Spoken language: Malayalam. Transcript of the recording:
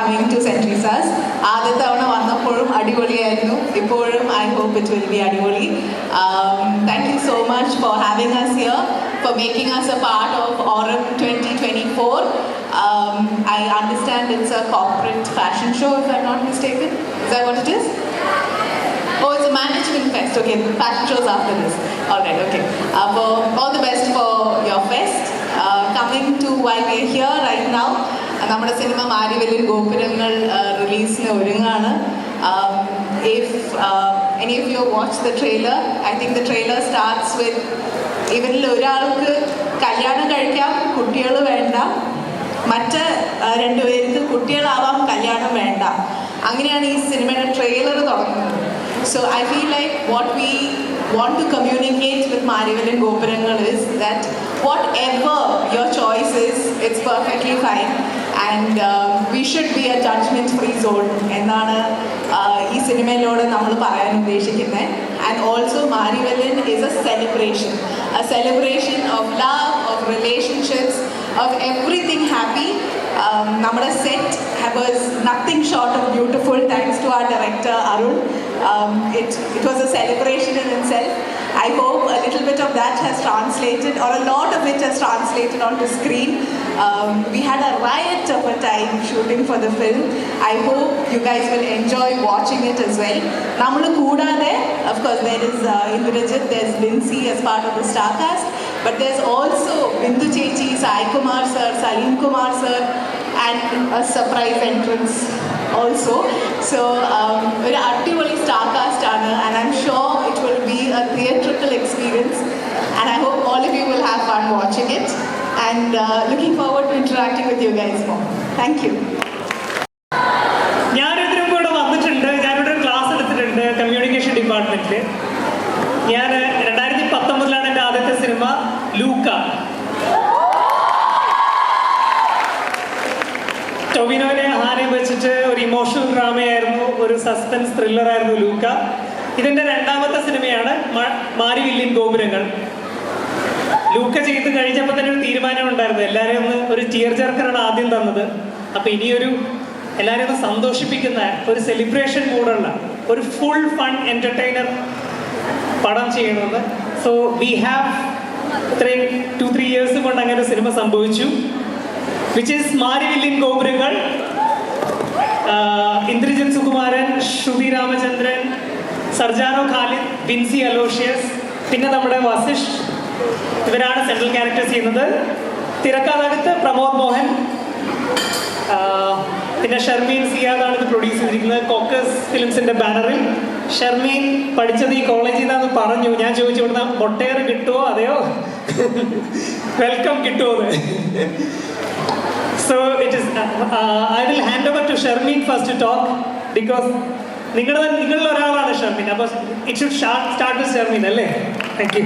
കമ്മിങ് ടു സെൻട്രീസാസ് ആദ്യത്തെ തവണ വന്നപ്പോഴും അടിപൊളിയായിരുന്നു ഇപ്പോഴും I hope it will be അടിപൊളി thank you so much for having us here for making us a part of aurum twenty twenty four I understand it's a corporate fashion show if I not mistaken is I what it is Oh, it's a management fest. Okay, the fashion shows after this. All right, okay. Uh, for all the best for your fest. Uh, coming to why we are here right now. നമ്മുടെ സിനിമ മാരിവലിൽ ഗോപുരങ്ങൾ റിലീസിന് ഒരുങ്ങാണ്. If any of you watch the trailer I think the trailer starts with ഇവരിൽ ഒരാൾക്ക് കല്യാണം കഴിക്കാം കുട്ടികൾ വേണ്ട. മറ്റ് രണ്ടുപേർക്ക് കുട്ടികളാവാം കല്യാണം വേണ്ട. അങ്ങനെയാണ് ഈ സിനിമയുടെ ട്രെയിലർ തുടങ്ങുന്നത്. So I feel like what V want to communicate with ഗോപുരങ്ങൾ Gopurangal that whatever your choice is, it's perfectly fine. And uh, we should be a judgment free zone എന്നാണ് uh, ഈ സിനിമയിലൂടെ നമ്മൾ പറയാൻ ഉദ്ദേശിക്കുന്നത് and also മാരിവലൻ is a celebration a celebration of love of relationships of everything happy നമ്മുടെ set was nothing short of beautiful thanks to our director Arun um, it, it was a celebration in itself. I hope a little bit of that has translated, or a lot of it has translated onto screen. Um, we had a riot of a time shooting for the film. I hope you guys will enjoy watching it as well. Namula Kuda there, of course there is uh, Indrajit, there's Lindsay as part of the star cast, but there's also Bindu Chechi, Sai Kumar sir, Salim Kumar sir, and a surprise entrance also. So, um, we're actively star cast and I'm sure it will be a theatrical experience and I hope all of you will have fun watching. Fun uh, looking forward to interacting with you guys more. Thank you. ഞാനിതിനും കൂടെ വന്നിട്ടുണ്ട്. ഞാനിവിടെ ക്ലാസ് എടുത്തിട്ടുണ്ട് കമ്മ്യൂണിക്കേഷൻ ഡിപ്പാർട്ട്മെന്റിൽ ഞാൻ രണ്ടായിരത്തി പത്തൊമ്പതിലാണ് എന്റെ ആദ്യത്തെ സിനിമ ലൂക്ക. ടൊവിനോനെ ഹാനെ വെച്ചിട്ട് ഒരു ഇമോഷണൽ ഡ്രാമയായിരുന്നു ഒരു സസ്പെൻസ് ത്രില്ലറായിരുന്നു ലൂക്ക. ഇതിന്റെ രണ്ടാമത്തെ സിനിമയാണ് മാരിവില്ലിൻ ഗോപുരങ്ങൾ. ലൂക്ക ചെയ്ത് കഴിഞ്ഞപ്പോൾ തന്നെ ഒരു തീരുമാനം ഉണ്ടായിരുന്നു. എല്ലാവരെയും ഒന്ന് ഒരു ടിയർ ചേർക്കറാണ് ആദ്യം തന്നത്. അപ്പൊ ഇനിയൊരു എല്ലാവരെയും ഒന്ന് സന്തോഷിപ്പിക്കുന്ന ഒരു സെലിബ്രേഷൻ മൂടുള്ള ഒരു ഫുൾ ഫൺ എന്റർടൈനർ പടം ചെയ്യണമെന്ന്. സോ വി ഹാവ് ഇത്രയും ടു ത്രീ ഇയേഴ്സ് കൊണ്ട് അങ്ങനെ ഒരു സിനിമ സംഭവിച്ചു. Which is Marivillin Gopurangal Indrajith Sukumaran Shruti Ramachandran Sarjano Khalid Binsy Aloysius പിന്നെ നമ്മുടെ വസിഷ് ഇവരാണ് സെൻട്രൽ ക്യാരക്ടേഴ്സ് ചെയ്യുന്നത്. തിരക്കഥകത്ത് പ്രമോദ് മോഹൻ പിന്നെ ഷർമീൻ സിയാദാണ് ഇത് പ്രൊഡ്യൂസ് ചെയ്തിരിക്കുന്നത്. കോക്കസ് ഫിലിംസിന്റെ ബാനറിൽ. ഷർമീൻ പഠിച്ചത് ഈ കോളേജിൽ നിന്നാന്ന് പറഞ്ഞു. ഞാൻ ചോദിച്ചു ഇവിടുന്ന് ഒട്ടേർ കിട്ടുമോ അതെയോ? വെൽക്കം കിട്ടുമോ so it is I will hand over to Sharmeen first talk because നിങ്ങളുടെ നിങ്ങളിൽ ഒരാളാണ് ഷർമീൻ. അപ്പോൾ it should start with Sharmeen അല്ലേ? Thank U